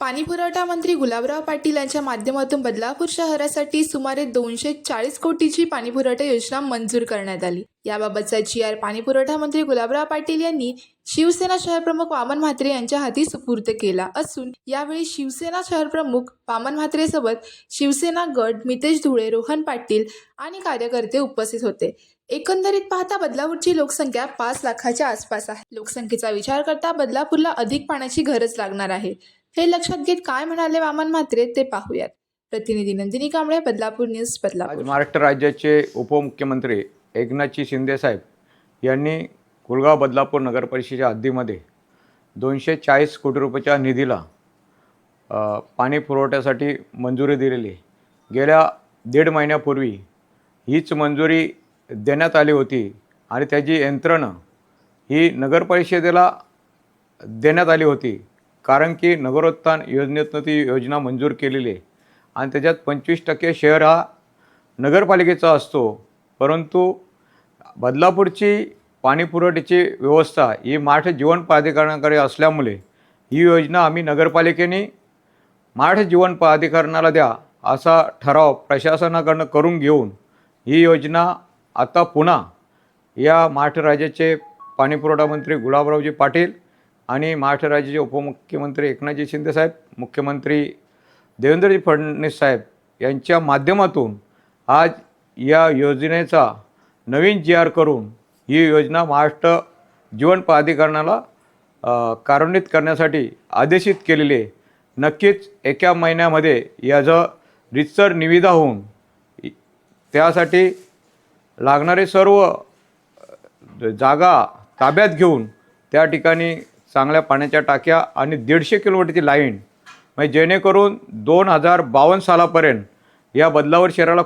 पाणीपुरवठा मंत्री गुलाबराव पाटील यांच्या माध्यमातून बदलापूर शहरासाठी सुमारे दोनशे चाळीस कोटीची पाणीपुरवठा योजना मंजूर करण्यात आली. याबाबतचा जी आर पाणीपुरवठा मंत्री गुलाबराव पाटील यांनी शिवसेना शहरप्रमुख वामन म्हात्रे यांच्या हाती सुपूर्द केला असून यावेळी शिवसेना शहरप्रमुख वामन म्हात्रेसोबत शिवसेना गट मितेश धुळे रोहन पाटील आणि कार्यकर्ते उपस्थित होते. एकंदरीत पाहता बदलापूरची लोकसंख्या पाच लाखाच्या आसपास आहे. लोकसंख्येचा विचार करता बदलापूरला अधिक पाण्याची गरज लागणार आहे. हे लक्षात घेत काय म्हणाले वामन म्हात्रे ते पाहूयात. प्रतिनिधी नंदिनी कांबळे बदलापूर न्यूज बदलापूर. महाराष्ट्र राज्याचे उपमुख्यमंत्री एकनाथजी शिंदेसाहेब यांनी कुलगाव बदलापूर नगरपरिषदेच्या हद्दीमध्ये दोनशे चाळीस कोटी रुपयाच्या निधीला पाणी पुरवठ्यासाठी मंजुरी दिलेली. गेल्या दीड महिन्यापूर्वी हीच मंजुरी देण्यात आली होती आणि त्याची यंत्रणा ही नगरपरिषदेला देण्यात आली होती. कारण की नगरोत्थान योजनेतनं ती योजना मंजूर केलेली आहे. आणि त्याच्यात पंचवीस टक्के शेअर हा नगरपालिकेचा असतो. परंतु बदलापूरची पाणीपुरवठ्याची व्यवस्था ही मराठी जीवन प्राधिकरणाकडे असल्यामुळे ही योजना आम्ही नगरपालिकेने मराठी जीवन प्राधिकरणाला द्या असा ठराव प्रशासनाकडनं करून घेऊन ही योजना आता पुन्हा या महाराष्ट्र राज्याचे पाणीपुरवठा मंत्री गुलाबरावजी पाटील आणि महाराष्ट्र राज्याचे उपमुख्यमंत्री एकनाथजी शिंदेसाहेब मुख्यमंत्री देवेंद्रजी फडणवीस साहेब यांच्या माध्यमातून आज या योजनेचा नवीन जी आर करून ही योजना महाराष्ट्र जीवन प्राधिकरणाला कार्यान्वित करण्यासाठी आदेशित केलेली आहे. नक्कीच एका महिन्यामध्ये याचं रितसर निविदा होऊन त्यासाठी लागणारे सर्व जागा ताब्यात घेऊन त्या ठिकाणी चांगल्या पाण्याच्या टाक्या आणि दीडशे किलोमीटरची लाईन. म्हणजे जेणेकरून दोन हजार बावन्न सालापर्यंत या बदलावर शहराला